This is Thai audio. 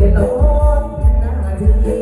เป็นลมหน้าที